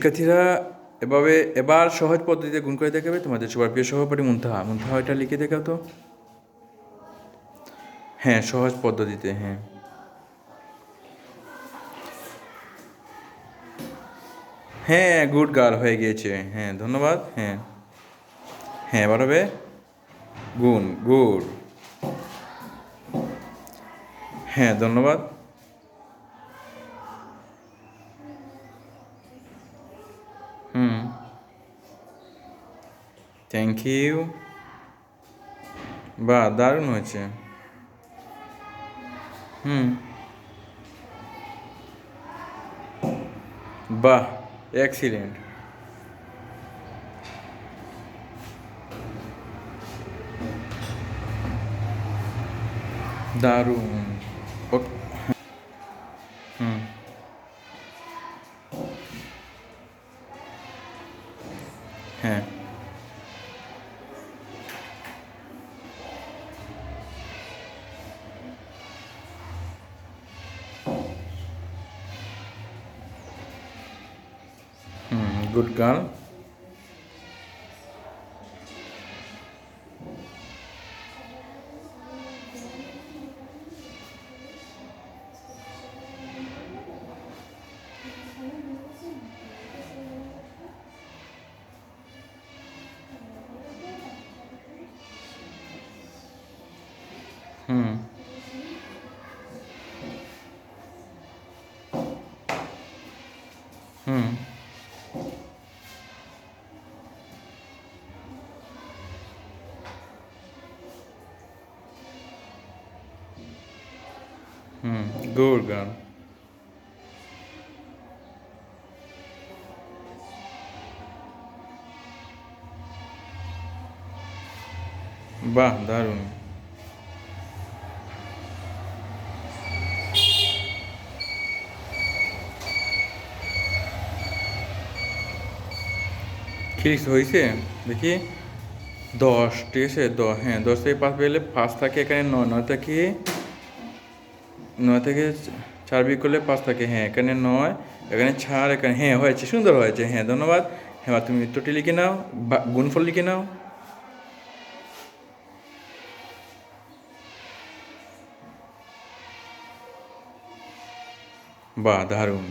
শিক্ষার্থীরা এভাবে, এবার সহজ পদ্ধতিতে গুণ করে দেখাবে। তোমাদের সবার প্রিয় সহপাঠী মুন্তাহা। মুন্তাহা এটা লিখে দেখাও তো। হ্যাঁ সহজ পদ্ধতিতে হ্যাঁ। হ্যাঁ গুড গার্ল হয়ে গিয়েছে। হ্যাঁ ধন্যবাদ হ্যাঁ। হ্যাঁ এবার হবে গুণ, গুড। হ্যাঁ ধন্যবাদ। হুম থ্যাংক ইউ বাহ দারুণ হয়েছে। হুম বাহ এক্সিলেন্ট দারুণ। ও- হ্যাঁ hmm good girl hmm hmm hmm good girl বাহ দারুণ খিরিস হয়েছে, দেখি, দশ, ঠিক আছে, দশ হ্যাঁ দশ থেকে পাঁচ পেলে পাঁচ থাকে এখানে, নয় নয় থেকে নয় থেকে চার বিক করলে পাঁচ থাকে হ্যাঁ এখানে নয়, এখানে চার, এখানে হ্যাঁ হয়েছে, সুন্দর হয়েছে হ্যাঁ ধন্যবাদ। হ্যাঁ তুমি উত্তরটি লিখে নাও, বা গুণফল লিখে নাও। বাহ দারুণ।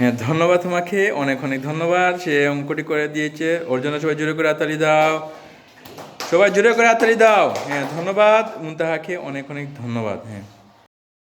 হ্যাঁ ধন্যবাদ তোমাকে, অনেক অনেক ধন্যবাদ। সে অঙ্কটি করে দিয়েছে। ওর জন্য সবাই জোরে করে আতালি দাও। সবাই জোরে করে আতালি দাও। হ্যাঁ ধন্যবাদ। মুন্তাহাকে অনেক অনেক ধন্যবাদ। হ্যাঁ।